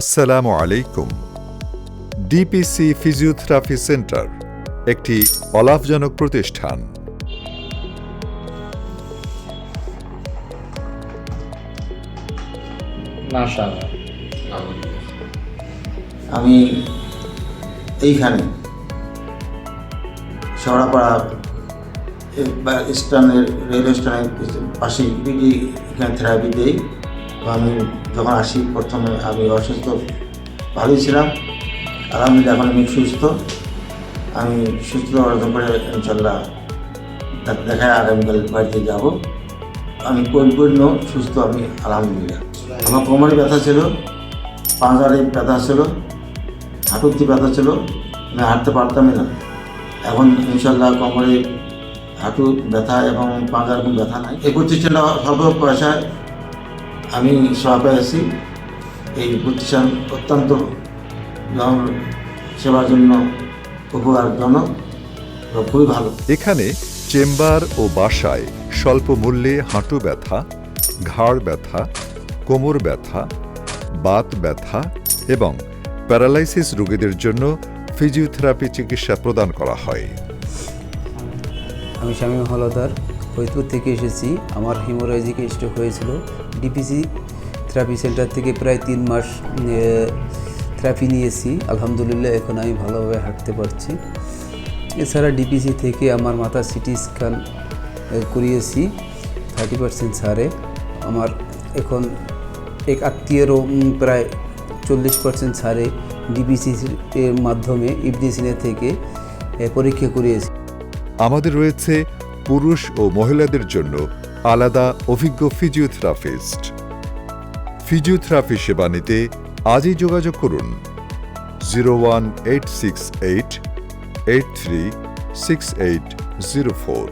আসসালামু আলাইকুম। DPC physiotherapy centre একটি অলাভজনক প্রতিষ্ঠান। আমি এইখানে শেওড়াপাড়া স্ট্যান্ডের রেল স্ট্যান্ডের পাশেই বিডি এখানে থেরাপি দিই। আমি যখন আসি প্রথমে, আমি অসুস্থ, ভালোই ছিলাম। আলহামদুলিল্লাহ, এখন আমি সুস্থ। আমি সুস্থ অর্জন করে ইনশাল্লাহ দেখায় আগামীকাল বাড়িতে যাব। আমি পরিপূর্ণ সুস্থ, আমি আলহামদুলিল্লাহ। আমার কোমরে ব্যথা ছিল পাঁজারে ব্যথা ছিল, হাঁটুতে ব্যথা ছিল, আমি হাঁটতে পারতামই না। এখন ইনশাল্লাহ কোমরে হাঁটু ব্যথা এবং পাঁজার কোনো ব্যথা নাই। এই প্রতিষ্ঠানটা স্বল্প পয়সায় আমি সেবা পেয়েছি এই প্রতিষ্ঠান অত্যন্ত সেবার জন্য উপকারজনক খুবই ভালো। এখানে চেম্বার ও বাসায় স্বল্প মূল্যে হাঁটু ব্যথা ঘাড় ব্যথা কোমর ব্যথা বাত ব্যথা এবং প্যারালাইসিস রোগীদের জন্য ফিজিওথেরাপি চিকিৎসা প্রদান করা হয়। আমি শামীম হলদার। ফরিদপুর থেকে এসেছি। আমার হিমোরাইজিক স্ট্রোক হয়েছিল। ডিপিসি থেরাপি সেন্টার থেকে প্রায় তিন মাস থেরাপি নিয়েছি। আলহামদুলিল্লাহ, এখন আমি ভালোভাবে হাঁটতে পারছি। এছাড়া ডিপিসি থেকে আমার মাথা সিটি স্ক্যান করিয়েছি। থার্টি পার্সেন্ট ছাড়ে আমার এখন এক আত্মীয়েরও প্রায় চল্লিশ পার্সেন্ট ছাড়ে ডিপিসি এর মাধ্যমে ইবডিসিনে থেকে পরীক্ষা করিয়েছি। আমাদের রয়েছে পুরুষ ও মহিলাদের জন্য আলাদা অভিজ্ঞ ফিজিওথেরাপিস্ট। ফিজিওথেরাপি সেবা নিতে আজই যোগাযোগ করুন। Zero one eight six eight eight three six eight zero four.